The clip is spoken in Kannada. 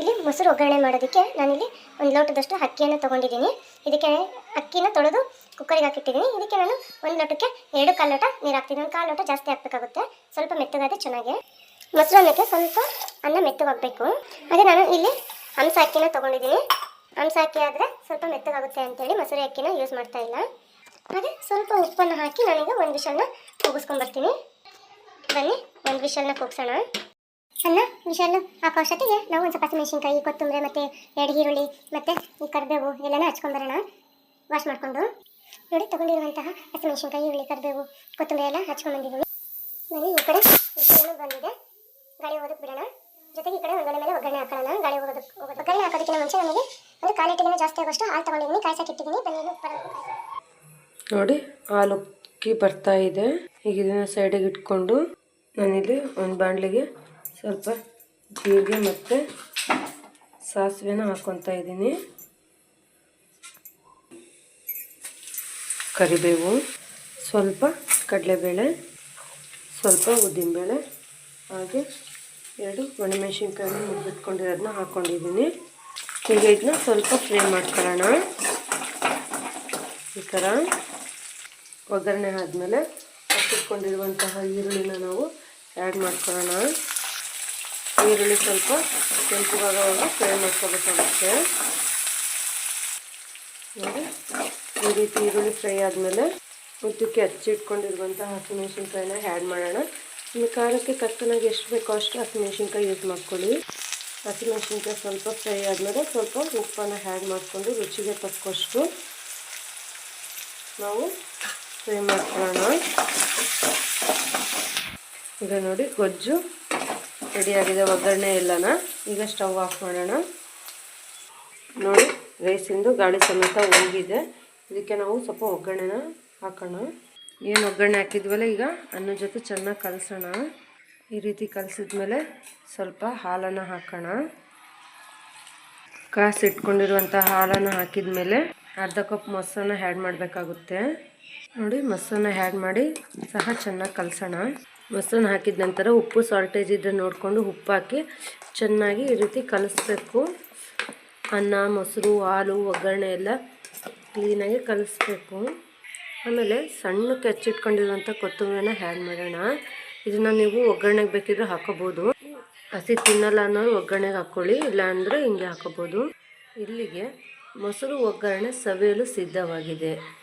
ಇಲ್ಲಿ ಮೊಸರು ಒಗ್ಗರಣೆ ಮಾಡೋದಕ್ಕೆ ನಾನಿಲ್ಲಿ ಒಂದು ಲೋಟದಷ್ಟು ಅಕ್ಕಿಯನ್ನು ತೊಗೊಂಡಿದ್ದೀನಿ. ಇದಕ್ಕೆ ಅಕ್ಕಿನ ತೊಳೆದು ಕುಕ್ಕರಿಗೆ ಹಾಕಿಟ್ಟಿದ್ದೀನಿ. ಇದಕ್ಕೆ ನಾನು ಒಂದು ಲೋಟಕ್ಕೆ ಎರಡು ಕಾಲು ಲೋಟ ನೀರು ಹಾಕ್ತೀನಿ. ಒಂದು ಕಾಲು ಲೋಟ ಜಾಸ್ತಿ ಹಾಕಬೇಕಾಗುತ್ತೆ. ಸ್ವಲ್ಪ ಮೆತ್ತಗಾದ್ರೆ ಚೆನ್ನಾಗಿ. ಮೊಸರು ಅನ್ನಕ್ಕೆ ಸ್ವಲ್ಪ ಅನ್ನ ಮೆತ್ತಗಾಗಬೇಕು. ಹಾಗೆ ನಾನು ಇಲ್ಲಿ ಹಂಸ ಅಕ್ಕಿನ ತೊಗೊಂಡಿದ್ದೀನಿ. ಹಂಸ ಅಕ್ಕಿ ಆದರೆ ಸ್ವಲ್ಪ ಮೆತ್ತಗಾಗುತ್ತೆ ಅಂತೇಳಿ ಮೊಸರು ಅಕ್ಕಿನ ಯೂಸ್ ಮಾಡ್ತಾ ಇಲ್ಲ. ಹಾಗೆ ಸ್ವಲ್ಪ ಉಪ್ಪನ್ನು ಹಾಕಿ ನಾನೀಗ ಒಂದು ವಿಷಲ್ನ ಕೂಗಿಸ್ಕೊಂಡ್ಬರ್ತೀನಿ ಬನ್ನಿ, ಒಂದು ವಿಷಲ್ನ ಕೂಗ್ಸೋಣ. ಅನ್ನ ವಿಶಾಲು ಅಷ್ಟೊತ್ತಿಗೆ ನಾವು ಒಂದು ಸ್ವಲ್ಪ ಹಸಿಮೆಣಸಿನ್ಕಾಯಿ, ಕೊತ್ತಂಬರಿ ಮತ್ತು ಎರಡು ಈರುಳ್ಳಿ ಮತ್ತು ಈ ಕರಿಬೇವು ಎಲ್ಲನೂ ಹಚ್ಕೊಂಬರೋಣ ವಾಶ್ ಮಾಡಿಕೊಂಡು. ನೋಡಿ, ತೊಗೊಂಡಿರುವಂತಹ ಹಸಿಮೆಣಸಿನ್ಕಾಯಿ, ಈರುಳ್ಳಿ, ಕರಿಬೇವು, ಕೊತ್ತಂಬರಿ ಎಲ್ಲ ಹಚ್ಕೊಂಡ್ಬಂದಿದ್ದೀವಿ ಬನ್ನಿ, ಈ ಕಡೆ ವಿಷಯನೂ ಬಂದಿದೆ. ಗಾಳಿ ಓದಕ್ಕೆ ಬಿಡೋಣ. ಜೊತೆಗೆ ಈ ಕಡೆ ಒಗ್ಗರಣೆ ಮೇಲೆ ಒಗ್ಗರಣೆ ಹಾಕೋಣ. ಗಾಳಿ ಹೋಗೋದು ಒಗ್ಗರಣೆ ಹಾಕೋದಕ್ಕಿಂತ ಮುಂಚೆ ನಮಗೆ ಒಂದು ಕಾಲಿಟ್ಟಿಗೆ ಜಾಸ್ತಿ ಆಗೋಷ್ಟು ಹಾಲು ತೊಗೊಂಡಿದ್ದೀನಿ. ಕಾಯ್ಸಕ್ಕೆ ಇಟ್ಟಿದ್ದೀನಿ. ಬನ್ನಿ ನೋಡಿ, ಹಾಲು ಉಕ್ಕಿ ಬರ್ತಾ ಇದೆ. ಈಗ ಇದನ್ನು ಸೈಡಿಗೆ ಇಟ್ಕೊಂಡು ನಾನಿಲ್ಲಿ ಒಂದು ಬಾಣಲಿಗೆ ಸ್ವಲ್ಪ ಜೀರಿಗೆ ಮತ್ತು ಸಾಸಿವೆನ ಹಾಕ್ಕೊತಾ ಇದ್ದೀನಿ. ಕರಿಬೇವು, ಸ್ವಲ್ಪ ಕಡಲೆಬೇಳೆ, ಸ್ವಲ್ಪ ಉದ್ದಿನಬೇಳೆ, ಹಾಗೆ ಎರಡು ಒಣಮೆಣಸಿನ್ಕಾಯಿ ಮುದ್ದಿಟ್ಕೊಂಡಿರೋದನ್ನ ಹಾಕ್ಕೊಂಡಿದ್ದೀನಿ ಈಗ ಇದನ್ನ ಸ್ವಲ್ಪ ಫ್ರೈ ಮಾಡ್ಕೊಳ್ಳೋಣ. ಈ ಥರ ಒಗ್ಗರಣೆ ಆದಮೇಲೆ ಹಚ್ಚಿಟ್ಕೊಂಡಿರುವಂತಹ ಈರುಳ್ಳಿನ ನಾವು ಆ್ಯಡ್ ಮಾಡ್ಕೊಳ್ಳೋಣ. ಈರುಳ್ಳಿ ಸ್ವಲ್ಪ ಕೆಂಪುಗಾಗೋವಾಗ ಫ್ರೈ ಮಾಡ್ಕೋಬೇಕಾಗುತ್ತೆ. ನೋಡಿ, ಈ ರೀತಿ ಈರುಳ್ಳಿ ಫ್ರೈ ಆದಮೇಲೆ ಉದ್ದಕ್ಕೆ ಹಚ್ಚಿಟ್ಕೊಂಡಿರುವಂಥ ಹಸಿಮೆಣಸಿನ್ಕಾಯಿನ ಆ್ಯಡ್ ಮಾಡೋಣ. ನಿಮ್ಮ ಖಾರಕ್ಕೆ ಕತ್ತನಾಗಿ ಎಷ್ಟು ಬೇಕೋ ಅಷ್ಟು ಹಸಿಮೆಣಸಿನ್ಕಾಯಿ ಯೂಸ್ ಮಾಡ್ಕೊಳ್ಳಿ. ಹಸಿಮೆಣಸಿನ್ಕಾಯಿ ಸ್ವಲ್ಪ ಫ್ರೈ ಆದಮೇಲೆ ಸ್ವಲ್ಪ ಉಪ್ಪನ್ನು ಆ್ಯಡ್ ಮಾಡಿಕೊಂಡು ರುಚಿಗೆ ತಕ್ಕಷ್ಟು ನಾವು ಫ್ರೈ ಮಾಡ್ಕೊಳ್ಳೋಣ. ಈಗ ನೋಡಿ, ಗೊಜ್ಜು ರೆಡಿಯಾಗಿದೆ ಒಗ್ಗರಣೆ ಎಲ್ಲನ. ಈಗ ಸ್ಟವ್ ಆಫ್ ಮಾಡೋಣ. ನೋಡಿ, ರೈಸಿಂದು ಗಾಳಿ ಸಮೇತ ಹೋಗಿದೆ ಇದಕ್ಕೆ ನಾವು ಸ್ವಲ್ಪ ಒಗ್ಗರಣೆನ ಹಾಕೋಣ. ಏನು ಒಗ್ಗರಣೆ ಹಾಕಿದ್ವಲ್ಲ ಈಗ? ಅನ್ನ ಜೊತೆ ಚೆನ್ನಾಗಿ ಕಲಸೋಣ. ಈ ರೀತಿ ಕಲಸಿದ್ಮೇಲೆ ಸ್ವಲ್ಪ ಹಾಲನ್ನು ಹಾಕೋಣ. ಕಾಸಿಟ್ಕೊಂಡಿರುವಂಥ ಹಾಲನ್ನು ಹಾಕಿದ ಮೇಲೆ ಅರ್ಧ ಕಪ್ ಮೊಸರನ್ನ ಆ್ಯಡ್ ಮಾಡಬೇಕಾಗುತ್ತೆ. ನೋಡಿ, ಮೊಸರನ್ನ ಹ್ಯಾಡ್ ಮಾಡಿ ಸಹ ಚೆನ್ನಾಗಿ ಕಲಸೋಣ. ಮೊಸರನ್ನ ಹಾಕಿದ ನಂತರ ಉಪ್ಪು ಸಾಲ್ಟೇಜ್ ಇದ್ದರೆ ನೋಡಿಕೊಂಡು ಉಪ್ಪು ಹಾಕಿ ಚೆನ್ನಾಗಿ ಈ ರೀತಿ ಕಲಿಸ್ಬೇಕು. ಅನ್ನ, ಮೊಸರು, ಹಾಲು, ಒಗ್ಗರಣೆ ಎಲ್ಲ ಕ್ಲೀನಾಗಿ ಕಲಿಸ್ಬೇಕು. ಆಮೇಲೆ ಸಣ್ಣಕ್ಕೆ ಹೆಚ್ಚಿಟ್ಕೊಂಡಿರುವಂಥ ಕೊತ್ತಂಬರಿನ ಹ್ಯಾಡ್ ಮಾಡೋಣ. ಇದನ್ನು ನೀವು ಒಗ್ಗರಣೆಗೆ ಬೇಕಿದ್ರೆ ಹಾಕೋಬೋದು. ಹಸಿ ತಿನ್ನಲ್ಲ ಅನ್ನೋರು ಒಗ್ಗರಣೆಗೆ ಹಾಕ್ಕೊಳ್ಳಿ ಇಲ್ಲಾಂದರೆ ಹಿಂಗೆ ಹಾಕೋಬೋದು. ಇಲ್ಲಿಗೆ ಮೊಸರು, ಒಗ್ಗರಣೆ ಸವಿಯಲು ಸಿದ್ಧವಾಗಿದೆ.